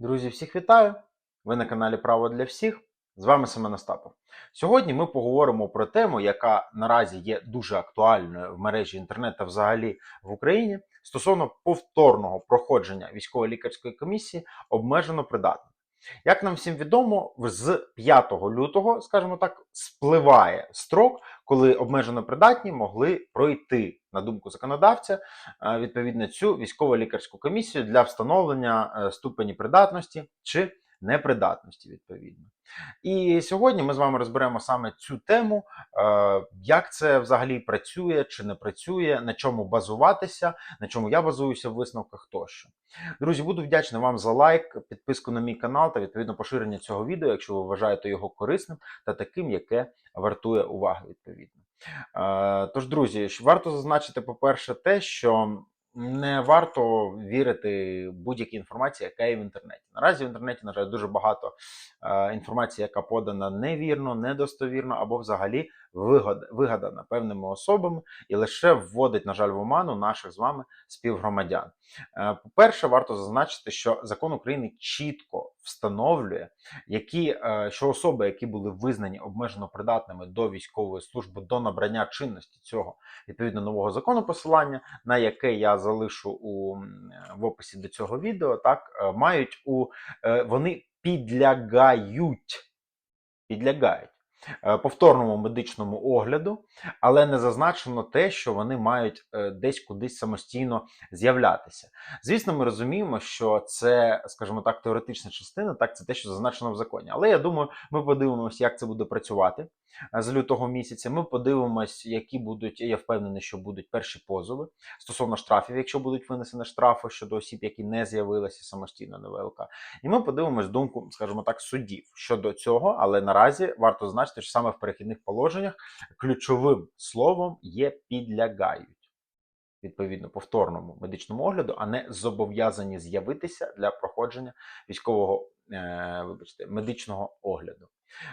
Друзі, всіх вітаю! Ви на каналі Право для всіх. З вами Семен Остапов. Сьогодні ми поговоримо про тему, яка наразі є дуже актуальною в мережі інтернету взагалі в Україні стосовно повторного проходження військово-лікарської комісії обмежено придатним. Як нам всім відомо, з 5 лютого, скажімо так, спливає строк, коли обмежено придатні могли пройти, на думку законодавця, е, відповідно цю військово-лікарську комісію для встановлення е, ступені придатності чи непридатності, відповідно. І сьогодні ми з вами розберемо саме цю тему, е, як це взагалі працює чи не працює, на чому базуватися, на чому я базуюся в висновках тощо. Друзі, буду вдячний вам за лайк, підписку на мій канал та відповідно поширення цього відео, якщо ви вважаєте його корисним та таким, яке вартує уваги відповідно. Е, Тож, друзі, варто зазначити, по-перше, те, що не варто вірити будь-якій інформації, яка є в інтернеті. Наразі в інтернеті, на жаль, дуже багато е, інформації, яка подана невірно, недостовірно або взагалі вигадана певними особами і лише вводить, на жаль, в оману наших з вами співгромадян. Е, По-перше, варто зазначити, що закон України чітко встановлює, які, е, що особи, які були визнані обмежено придатними до військової служби до набрання чинності цього відповідно нового закону посилання, на яке я залишу у, в описі до цього відео, так е, мають у е, вони підлягають, підлягають повторному медичному огляду, але не зазначено те, що вони мають е, десь кудись самостійно з'являтися. Звісно, ми розуміємо, що це, скажімо так, теоретична частина, так це те, що зазначено в законі. Але я думаю, ми подивимося, як це буде працювати е, з лютого місяця. Ми подивимось, які будуть. Я впевнений, що будуть перші позови стосовно штрафів, якщо будуть винесені штрафи щодо осіб, які не з'явилися самостійно на ВЛК. І ми подивимось думку, скажімо так, суддів щодо цього. Але наразі варто зазначити, що саме в перехідних положеннях ключовим словом є підлягають. Відповідно повторному медичному огляду, а не зобов'язані з'явитися для проходження військового е, вибачте, медичного огляду.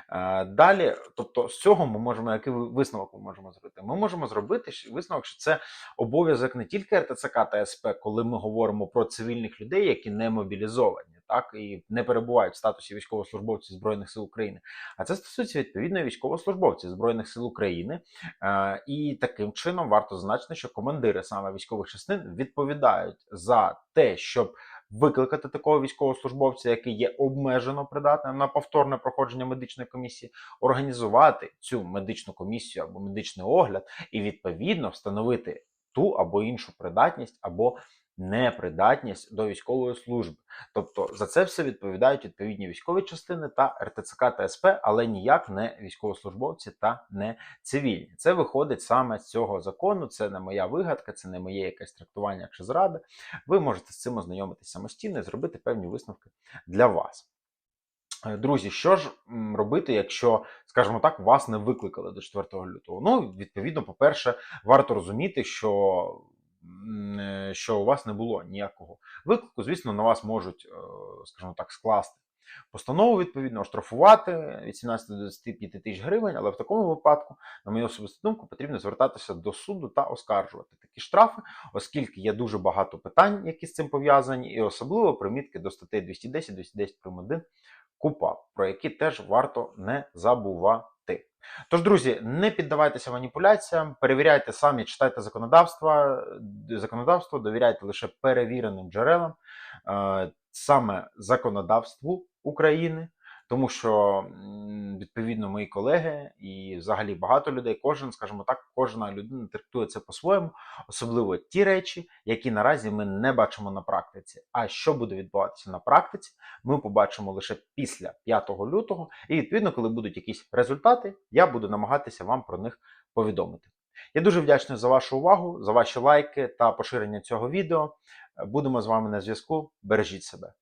Е, далі, тобто, з цього ми можемо, який висновок ми можемо зробити? Ми можемо зробити висновок, що це обов'язок не тільки РТЦК та СП, коли ми говоримо про цивільних людей, які не мобілізовані, так і не перебувають в статусі військовослужбовців Збройних сил України, а це стосується відповідно військовослужбовців Збройних сил України. Е, І таким чином варто зазначити, що командири саме військових частин відповідають за те, щоб викликати такого військовослужбовця, який є обмежено придатним на повторне проходження медичної комісії, організувати цю медичну комісію або медичний огляд, і відповідно встановити ту або іншу придатність або непридатність до військової служби. Тобто за це все відповідають відповідні військові частини та РТЦК та СП, але ніяк не військовослужбовці та не цивільні. Це виходить саме з цього закону. Це не моя вигадка, це не моє якесь трактування чи зрада. Ви можете з цим ознайомитись самостійно і зробити певні висновки для вас. Е, Друзі, що ж робити, якщо, скажімо так, вас не викликали до 4 лютого? Ну, відповідно, по-перше, варто розуміти, що, що у вас не було ніякого виклику. Звісно, на вас можуть, е, скажімо так, скласти постанову відповідно, оштрафувати від 17 до 25 тисяч гривень, але в такому випадку, на мою особисту думку, потрібно звертатися до суду та оскаржувати такі штрафи, оскільки є дуже багато питань, які з цим пов'язані, і особливо примітки до статей 210, 210 прим. 1 КУПАП, про які теж варто не забувати. Тож, друзі, не піддавайтеся маніпуляціям, перевіряйте самі, читайте законодавство, законодавство, довіряйте лише перевіреним джерелам, е, саме законодавству України, тому що відповідно мої колеги і взагалі багато людей, кожен, скажімо так, кожна людина трактує це по-своєму, особливо ті речі, які наразі ми не бачимо на практиці. А що буде відбуватися на практиці, ми побачимо лише після 5 лютого. І відповідно, коли будуть якісь результати, я буду намагатися вам про них повідомити. Я дуже вдячний за вашу увагу, за ваші лайки та поширення цього відео. Будемо з вами на зв'язку. Бережіть себе.